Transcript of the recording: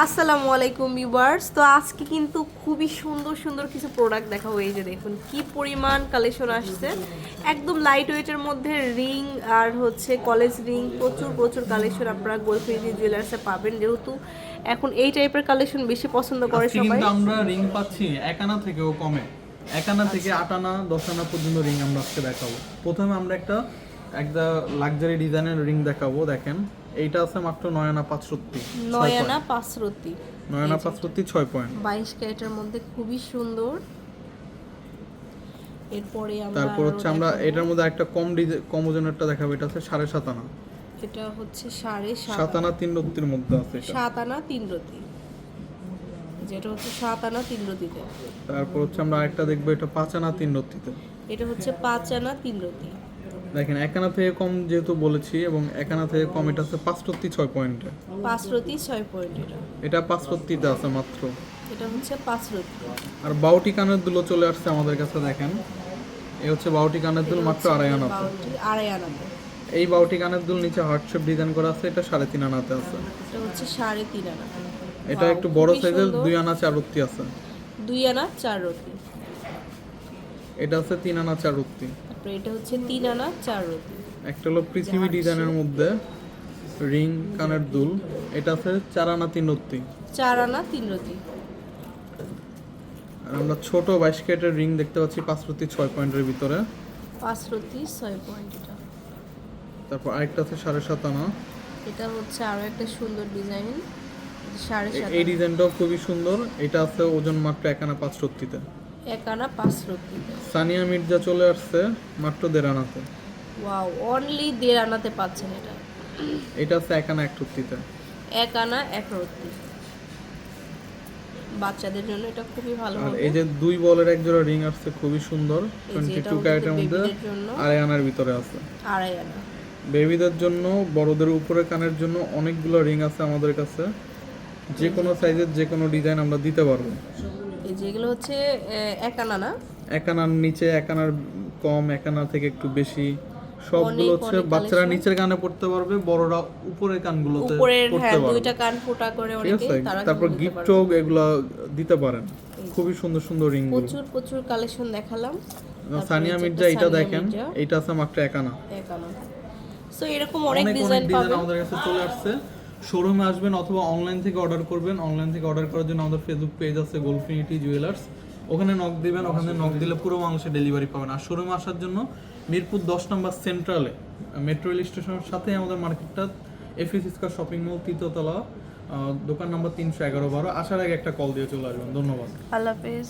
আসসালামু আলাইকুম ভিউয়ার্স তো আজকে কিন্তু খুবই সুন্দর সুন্দর কিছু প্রোডাক্ট এই যে দেখুন কি পরিমাণ কালেকশন আসছে। একদম লাইট ওয়েটের মধ্যে রিং আর হচ্ছে কলেজ রিং প্রচুর প্রচুর কালেকশন আপনারা গোলফিরি জুয়েলার্সে পাবেন। যেহেতু এখন এই টাইপের কালেকশন বেশি পছন্দ করে সবাই। কিন্তু আমরা রিং পাচ্ছি একানা থেকেও কমে। একানা থেকে আচ্ছা। আট আনা দশ আনা পর্যন্ত রিং আমরা আজকে দেখাবো। প্রথমে আমরা একটা একটা লাক্সারি ডিজাইনের রিং দেখাবো দেখেন। এইটা আছে মাত্র নয় আনা পাঁচষট্টি নয় আনা পাঁচরতি নয় আনা পাঁচষট্টি ছয় পয়েন্ট। বাইশ ক্যারেটের মধ্যে খুবই সুন্দর। এরপরে আমরা তারপর হচ্ছে আমরা এটার মধ্যে একটা কম কম ওজনেরটা দেখাবো এটা আছে সাড়ে সাত আনা। এটা হচ্ছে সাড়ে সাত আনা তিন রত্তির মধ্যে আছে এটা। সাত আনা তিন রতি যেটা হচ্ছে সাত আনা তিন রতিতে তারপর হচ্ছে আমরা আরেকটা দেখব এটা পাঁচ আনা তিন রত্তিতে। এটা হচ্ছে পাঁচ আনা তিন রতি দেখেন একানা থেকে কম যেহেতু বলেছি এবং একানা থেকে কম এটা আছে পাঁচ রত্তি ছয় পয়েন্টে। পাঁচ রতি ছয় পয়েন্ট এটা। এটা পাঁচ রত্তিতে আছে মাত্র। এটা হচ্ছে পাঁচ রতি আর বাউটি কানের দুলো চলে আসছে আমাদের কাছে দেখেন। এই হচ্ছে বাউটি কানের দুল মাত্র আড়াই আনাতে। বাউটি আড়াই আনাতে। এই বাউটি কানের দুল নিচে হার্ট শেপ ডিজাইন করা আছে এটা সাড়ে তিন আনাতে আছে। এটা হচ্ছে সাড়ে তিন আনা এটা একটু বড় সাইজের দুই আনা চার রত্তি আছে। দুই আনা চার রতি এটা আছে তিন আনা চার রত্তি তারপরে এটা হচ্ছে তিন আনা চার একটা হলো পৃথিবী ডিজাইনের মধ্যে রিং কানের দুল। এটা আছে চার আনা তিন রত্তি চার আনা তিন আর আমরা ছোট বাইশ ক্যারেটের রিং দেখতে পাচ্ছি পাঁচ রত্তি ছয় পয়েন্টের ভিতরে। পাঁচ রতি ছয় পয়েন্ট এটা। তারপর আরেকটা আছে সাড়ে সাত আনা। এটা হচ্ছে আরও একটা সুন্দর ডিজাইন। সাড়ে সাত এই ডিজাইনটাও খুবই সুন্দর। এটা আছে ওজন মাত্র এক আনা পাঁচ রত্তিতে এক আনা পাঁচ রতিতে সানিয়া মির্জা চলে আসছে মাত্র দেড় আনাতে। ওয়াও অনলি দেড় আনাতে পাচ্ছেন এটা। এটা আছে এক আনা এক রত্তিতে এক আনা এক রত্তি বাচ্চাদের জন্য এটা খুবই ভালো আর এই যে দুই বলের এক জোড়া রিং আসছে খুবই সুন্দর। এই যে টোয়েন্টি এটা টু হচ্ছে ক্যারেটের মধ্যে আড়াই আনার ভিতরে আছে। আড়াই আনা। বেবিদের জন্য বড়দের উপরে কানের জন্য অনেকগুলো রিং আছে আমাদের কাছে। যে কোনো সাইজের যে কোনো ডিজাইন আমরা দিতে পারব। এই যেগুলো হচ্ছে এক আনা না? এক আনার নিচে এক আনার কম এক থেকে একটু বেশি। সবগুলো হচ্ছে বাচ্চারা নিচের কানে পড়তে পারবে বড়রা উপরের কানগুলোতে পড়তে হ্যাঁ পারবে। দুইটা কান ফোটা করে অনেকে তারা তারপর গিফটও। এগুলা দিতে পারেন। খুবই সুন্দর সুন্দর রিং প্রচুর প্রচুর কালেকশন দেখালাম। সানিয়া মির্জা এটা দেখেন। এটা আছে মাত্র এক আনা। এক আনা। সো এরকম অনেক ডিজাইন পাবেন। আমাদের কাছে চলে আসছে। শোরুমে আসবেন অথবা অনলাইন থেকে অর্ডার করবেন। অনলাইন থেকে অর্ডার করার জন্য আমাদের ফেসবুক পেজ আছে গোলফিনিটি জুয়েলার্স ওখানে নক দিবেন ওখানে নক দিলে পুরো বাংলাদেশে ডেলিভারি পাবেন। আর শোরুমে আসার জন্য মিরপুর দশ নম্বর সেন্ট্রালে মেট্রো রেল স্টেশনের সাথে আমাদের মার্কেটটা এফএস ইস্কা শপিং মল তৃতীয়তলা দোকান নম্বর তিনশো এগারো বারো। আসার আগে একটা কল দিয়ে চলে আসবেন। ধন্যবাদ। আল্লাহ হাফেজ।